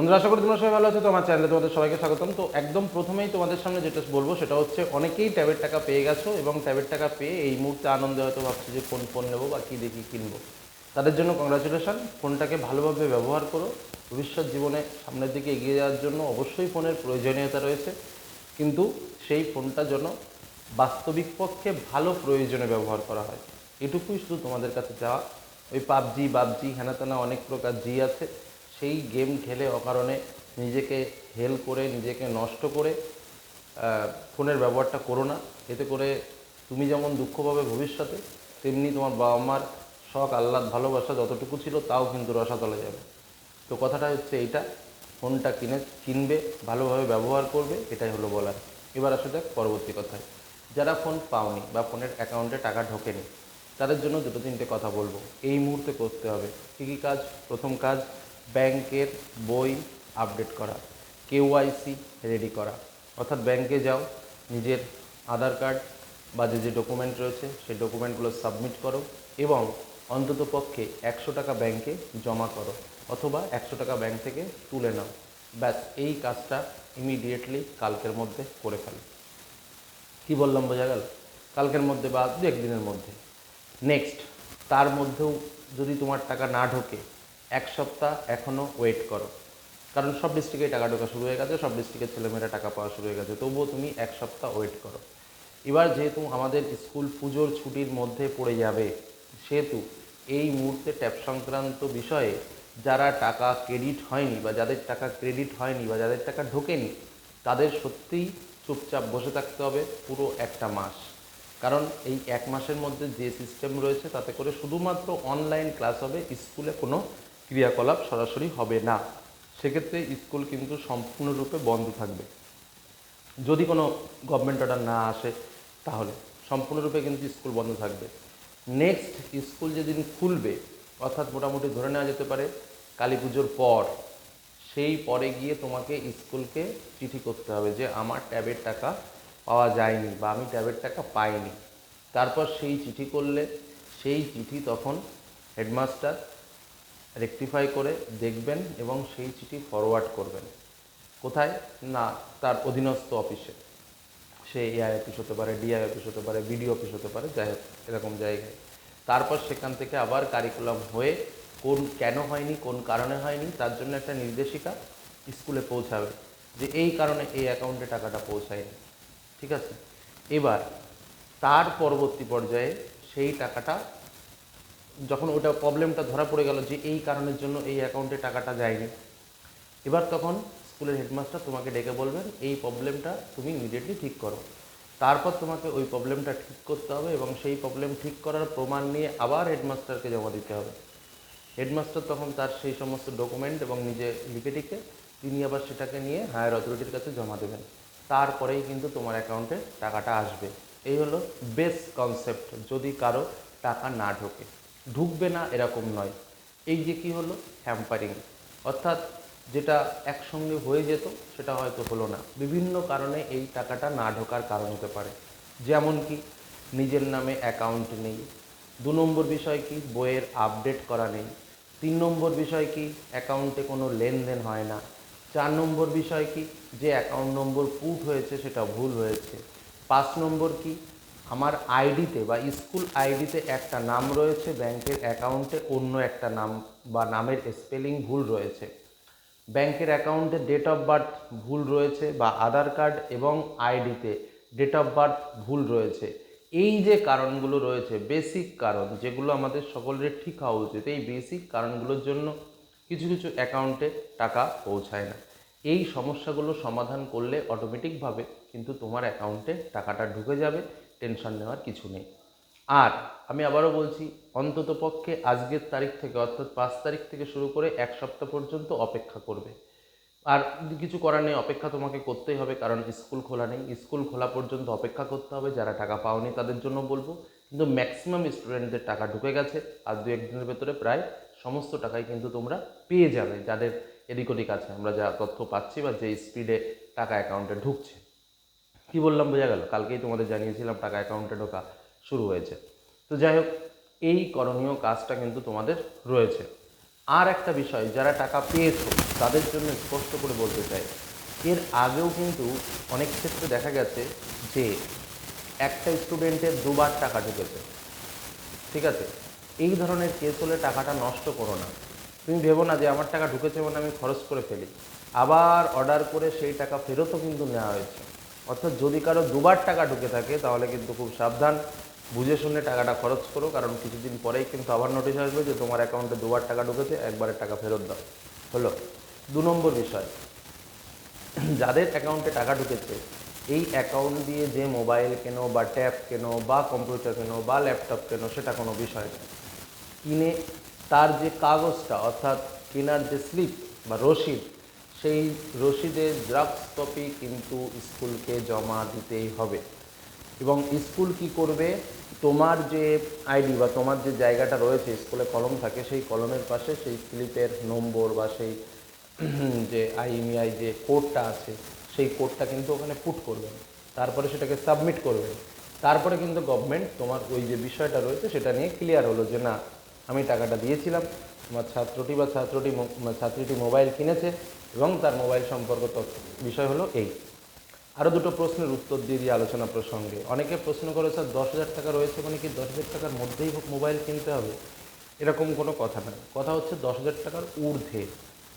বন্ধুরা, আশা করি তোমরা সবাই ভালো আছো। তো আমার চ্যানেলে তোমাদের সবাইকে স্বাগতম। তো একদম প্রথমেই তোমাদের সামনে যেটা বলব, সেটা হচ্ছে অনেকেই ট্যাবের টাকা পেয়ে গেছো এবং ট্যাবের টাকা পেয়ে এই মুহূর্তে আনন্দে হয়তো ভাবছ যে কোন ফোন নেব বা কী দেখি কিনবো। তাদের জন্য কংগ্রাচুলেশন ফোনটাকে ভালোভাবে ব্যবহার করো। ভবিষ্যৎ জীবনে সামনের দিকে এগিয়ে যাওয়ার জন্য অবশ্যই ফোনের প্রয়োজনীয়তা রয়েছে। কিন্তু সেই ফোনটা যেন বাস্তবিক পক্ষে ভালো প্রয়োজনে ব্যবহার করা হয়। এটুকুই শুধু তোমাদের কাছে যাওয়া ওই পাবজি, বাবজি, হেনাতেনা, অনেক প্রকার জি আছে। সেই গেম খেলে অকারণে নিজেকে হেল করে, নিজেকে নষ্ট করে ফোনের ব্যবহারটা করো না। এতে করে তুমি যেমন দুঃখ পাবে ভবিষ্যতে, তেমনি তোমার বাবা মার শখ, আহ্লাদ, ভালোবাসা যতটুকু ছিল তাও কিন্তু রসাতলে যাবে। তো কথাটা হচ্ছে এইটা, ফোনটা কিনে, কিনবে, ভালোভাবে ব্যবহার করবে, এটাই হলো বলার। এবার আসা যাক পরবর্তী কথায়। যারা ফোন পাওনি বা ফোনের অ্যাকাউন্টে টাকা ঢোকেনি, তাদের জন্য দুটো তিনটে কথা বলব। এই মুহূর্তে করতে হবে। কী কী কাজ? প্রথম কাজ ব্যাংকের বই আপডেট করা, কেওয়াইসি রেডি করা। অর্থাৎ ব্যাংকে যাও, নিজের আধার কার্ড বা যে যে ডকুমেন্ট রয়েছে, সেই ডকুমেন্টগুলো সাবমিট করো এবং অন্তত পক্ষে একশো টাকা ব্যাংকে জমা করো অথবা একশো টাকা ব্যাংক থেকে তুলে নাও। ব্যাস, এই কাজটা ইমিডিয়েটলি কালকের মধ্যে করে ফেলো। কি বললাম, বোঝা গেল? কালকের মধ্যে বা দু একদিনের মধ্যে। নেক্সট তার মধ্যেও যদি তোমার টাকা না ঢোকে এক সপ্তাহ এখনও ওয়েট করো। কারণ সব ডিস্ট্রিক্টে টাকা ঢোকা শুরু হয়ে গেছে, সব ডিস্ট্রিক্টের ছেলেমেয়েরা টাকা পাওয়া শুরু হয়ে গেছে। তবুও তুমি এক সপ্তাহ ওয়েট করো। এবার যেহেতু আমাদের স্কুল পুজোর ছুটির মধ্যে পড়ে যাবে, সেহেতু এই মুহূর্তে ট্যাপ সংক্রান্ত বিষয়ে যারা টাকা ক্রেডিট হয়নি বা যাদের টাকা ক্রেডিট হয়নি বা যাদের টাকা ঢোকেনি, তাদের সত্যিই চুপচাপ বসে থাকতে হবে পুরো একটা মাস। কারণ এই এক মাসের মধ্যে যে সিস্টেম রয়েছে, তাতে করে শুধুমাত্র অনলাইন ক্লাস হবে স্কুলে কোনো ক্রিয়াকলাপ সরাসরি হবে না। সেক্ষেত্রে স্কুল কিন্তু সম্পূর্ণরূপে বন্ধ থাকবে। যদি কোনো গভর্নমেন্ট অর্ডার না আসে, তাহলে সম্পূর্ণরূপে কিন্তু স্কুল বন্ধ থাকবে। নেক্সট স্কুল যেদিন খুলবে, অর্থাৎ মোটামুটি ধরে নেওয়া যেতে পারে কালী পুজোর পর, সেই পরে গিয়ে তোমাকে স্কুলকে চিঠি করতে হবে যে, আমার ট্যাবের টাকা পাওয়া যায়নি বা আমি ট্যাবের টাকা পাইনি। তারপর সেই চিঠি করলে, সেই চিঠি তখন হেডমাস্টার রেকটিফাই করে দেখবেন এবং সেই চিঠি ফরওয়ার্ড করবেন। কোথায়? না, তার অধীনস্থ অফিসে সে এআই অফিস হতে পারে ডিআই অফিস হতে পারে বিডিও অফিস হতে পারে, যাই এরকম জায়গায়। তারপর সেখান থেকে আবার কারিকুলাম হয়ে কোন, কেন হয়নি, কোন কারণে হয়নি, তার জন্য একটা নির্দেশিকা স্কুলে পৌঁছাবে যে এই কারণে এই অ্যাকাউন্টে টাকাটা পৌঁছায়নি। ঠিক আছে? এবার, তার পরবর্তী পর্যায়ে সেই টাকাটা যখন ওটা প্রবলেমটা ধরা পড়ে গেল যে এই কারণের জন্য এই অ্যাকাউন্টে টাকাটা যায়নি, এবার তখন স্কুলের হেডমাস্টার তোমাকে ডেকে বলবেন, এই প্রবলেমটা তুমি ইমিডিয়েটলি ঠিক করো। তারপর তোমাকে ওই প্রবলেমটা ঠিক করতে হবে এবং সেই প্রবলেম ঠিক করার প্রমাণ নিয়ে আবার হেডমাস্টারকে জমা দিতে হবে। হেডমাস্টার তখন তার সেই সমস্ত ডকুমেন্ট এবং নিজে লিখে টিকে তিনি আবার সেটাকে নিয়ে হায়ার অথরিটির কাছে জমা দেবেন। তারপরেই কিন্তু তোমার অ্যাকাউন্টে টাকাটা আসবে। এই হলো বেস কনসেপ্ট যদি কারও টাকা না ঢোকে। ঢুকবে না এরকম নয়। এই যে কি হলো? হ্যাম্পারিং অর্থাৎ যেটা একসঙ্গে হয়ে যেত, সেটা হয়তো হলো না। বিভিন্ন কারণে এই টাকাটা না ঢোকার কারণ হতে পারে। যেমন কি, নিজের নামে অ্যাকাউন্ট নেই। দু নম্বর বিষয় কি, বইয়ের আপডেট করা নেই। তিন নম্বর বিষয় কি অ্যাকাউন্টে কোনো লেনদেন হয় না। চার নম্বর বিষয় কি, যে অ্যাকাউন্ট নম্বর পুট হয়েছে, সেটা ভুল হয়েছে। পাঁচ নম্বর কি আমার আইডিতে বা স্কুল আইডিতে একটা নাম রয়েছে, ব্যাংকের অ্যাকাউন্টে অন্য একটা নাম বা নামের স্পেলিং ভুল রয়েছে। ব্যাংকের অ্যাকাউন্টে ডেট অফ বার্থ ভুল রয়েছে বা আধার কার্ড এবং আইডিতে ডেট অফ বার্থ ভুল রয়েছে। এই যে কারণগুলো রয়েছে বেসিক কারণ যেগুলো আমাদের সকলের ঠিক হওয়া উচিত, এই বেসিক কারণগুলোর জন্য কিছু কিছু অ্যাকাউন্টে টাকা পৌঁছায় না। এই সমস্যাগুলো সমাধান করলে অটোমেটিকভাবে কিন্তু তোমার অ্যাকাউন্টে টাকাটা ঢুকে যাবে টেনশন নেওয়ার কিছু নেই। আর আমি আবারও বলছি, অন্তত পক্ষে আজকের তারিখ থেকে অর্থাৎ পাঁচ তারিখ থেকে শুরু করে এক সপ্তাহ পর্যন্ত অপেক্ষা করবে। আর কিছু করার নেই, অপেক্ষা তোমাকে করতেই হবে, কারণ স্কুল খোলা নেই। স্কুল খোলা পর্যন্ত অপেক্ষা করতে হবে, যারা টাকা পাওনি তাদের জন্য বলব। কিন্তু ম্যাক্সিমাম স্টুডেন্টদের টাকা ঢুকে গেছে, আর দু একদিনের ভেতরে প্রায় সমস্ত টাকাই কিন্তু তোমরা পেয়ে যাবে, যাদের এদিক ওদিক আছে। আমরা যা তথ্য পাচ্ছি বা যে স্পিডে টাকা অ্যাকাউন্টে ঢুকছে। কি বললাম, বোঝা গেল। কালকেই তোমাদের জানিয়েছিলাম টাকা অ্যাকাউন্টে ঢোকা শুরু হয়েছে। তো যাই হোক, এই করণীয় কাজটা কিন্তু তোমাদের রয়েছে। আর একটা বিষয়, যারা টাকা পেয়েছ, তাদের জন্য স্পষ্ট করে বলতে চাই, এর আগেও কিন্তু অনেক ক্ষেত্রে দেখা গেছে যে একটা স্টুডেন্টের দুবার টাকা ঢুকেছে। ঠিক আছে? এই ধরনের কেস হলে টাকাটা নষ্ট করো না। তুমি ভেবো না যে আমার টাকা ঢুকেছে মানে আমি খরচ করে ফেলি। আবার অর্ডার করে সেই টাকা ফেরতও কিন্তু নেওয়া হয়েছে। অর্থাৎ যদি কারও দুবার টাকা ঢুকে থাকে, তাহলে কিন্তু খুব সাবধান। বুঝে শুনে টাকাটা খরচ করো, কারণ কিছুদিন পরেই কিন্তু আবার নোটিশ আসবে যে তোমার অ্যাকাউন্টে দুবার টাকা ঢুকেছে একবারের টাকা ফেরত দাও। হলো, দু নম্বর বিষয়। যাদের অ্যাকাউন্টে টাকা ঢুকেছে, এই অ্যাকাউন্ট দিয়ে যে মোবাইল কেনো বা ট্যাব কেনো বা কম্পিউটার কেনো বা ল্যাপটপ কেনো, সেটা কোনো বিষয় না। কিনে তার যে কাগজটা, অর্থাৎ কেনার যে স্লিপ বা রসিদ সেই রসিদের জেরক্স কপি কিন্তু স্কুলকে জমা দিতেই হবে। এবং স্কুল কি করবে? তোমার যে আইডি বা তোমার যে জায়গাটা রয়েছে, স্কুলে কলম থাকে, সেই কলমের পাশে সেই স্লিপের নম্বর বা সেই যে আইএমইআই যে কোডটা আছে, সেই কোডটা কিন্তু ওখানে পুট করবেন তারপরে সেটাকে সাবমিট করবেন তারপরে কিন্তু গভর্নমেন্ট তোমার ওই যে বিষয়টা রয়েছে, সেটা নিয়ে ক্লিয়ার হলো যে না, আমি টাকাটা দিয়েছিলাম। ছাত্রটি বা ছাত্রটি ছাত্রীটি মোবাইল কিনেছে এবং তার মোবাইল সম্পর্ক তথ্য। বিষয় হলো এই। আরও দুটো প্রশ্নের উত্তর দিয়ে দিয়ে আলোচনা প্রসঙ্গে। অনেকে প্রশ্ন করে স্যার দশ হাজার টাকা রয়েছে মানে কি দশ হাজার টাকার মধ্যেই মোবাইল কিনতে হবে? এরকম কোনো কথা নয় কথা হচ্ছে দশ হাজার টাকার ঊর্ধ্বে।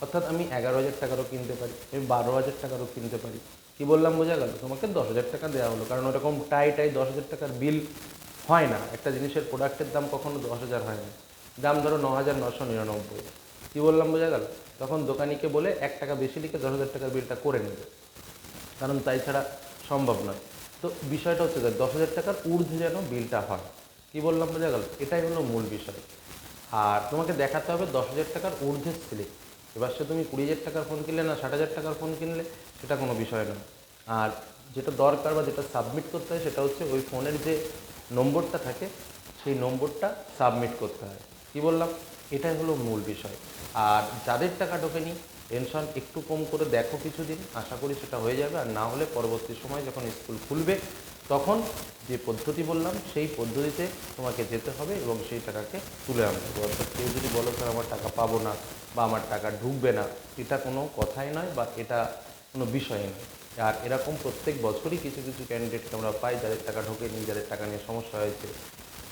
অর্থাৎ আমি এগারো হাজার টাকারও কিনতে পারি, আমি বারো হাজার টাকারও কিনতে পারি। কি বললাম বোঝা গেল? তোমাকে দশ হাজার টাকা দেওয়া হলো। কারণ ওরকম টাই টাই দশ হাজার টাকার বিল হয় না। একটা জিনিসের প্রোডাক্টের দাম কখনো দশ হাজার হয় না। দাম ধরো ন হাজার নশো নিরানব্বই। কী বললাম, বোঝা গেল? তখন দোকানিকে বলে এক টাকা বেশি লিখে দশ হাজার টাকার বিলটা করে নেবে। কারণ তাই ছাড়া সম্ভব নয়। তো বিষয়টা হচ্ছে দশ হাজার টাকার ঊর্ধ্বে যেন বিলটা হয়। কী বললাম, বোঝা গেল? এটাই হলো মূল বিষয়। আর তোমাকে দেখাতে হবে দশ হাজার টাকার ঊর্ধ্বে স্লিপ। এবার সে তুমি কুড়ি হাজার টাকার ফোন কিনলে না, ষাট হাজার টাকার ফোন কিনলে, সেটা কোনো বিষয় নয়। আর যেটা দরকার বা যেটা সাবমিট করতে হয়, সেটা হচ্ছে ওই ফোনের যে নম্বরটা থাকে, সেই নম্বরটা সাবমিট করতে হয়। কি বললাম? এটাই হলো মূল বিষয়। আর যাদের টাকা ঢোকেনি টেনশন একটু কম করে দেখো কিছুদিন, আশা করি সেটা হয়ে যাবে। আর না হলে পরবর্তী সময় যখন স্কুল খুলবে, তখন যে পদ্ধতি বললাম, সেই পদ্ধতিতে তোমাকে যেতে হবে এবং সেই টাকাকে তুলে আনতে হবে। অর্থাৎ কেউ যদি বলো, স্যার, আমার টাকা পাবো না বা আমার টাকা ঢুকবে না, এটা কোনো কথাই নয় বা এটা কোনো বিষয় নয়। আর এরকম প্রত্যেক বছরই কিছু কিছু ক্যান্ডিডেটকে আমরা পাই, যাদের টাকা ঢোকেনি, যাদের টাকা নিয়ে সমস্যা হয়েছে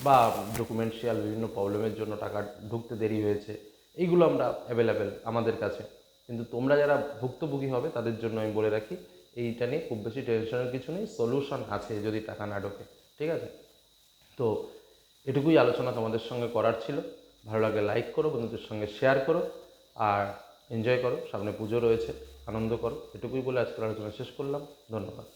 বা ডকুমেন্টশিয়াল বিভিন্ন প্রবলেমের জন্য টাকা ঢুকতে দেরি হয়েছে, এইগুলো আমরা অ্যাভেলেবেল আমাদের কাছে। কিন্তু তোমরা যারা ভুক্তভোগী হবে, তাদের জন্য আমি বলে রাখি, এইটা নিয়ে খুব বেশি টেনশনের কিছু নেই সলিউশন আছে যদি টাকা না ঢোকে, ঠিক আছে? তো এটুকুই আলোচনা তোমাদের সঙ্গে করার ছিল। ভালো লাগে লাইক করো, বন্ধুদের সঙ্গে শেয়ার করো, আর এনজয় করো, সামনে পুজো রয়েছে, আনন্দ করো, এটুকুই বলে আজকের আলোচনা শেষ করলাম, ধন্যবাদ।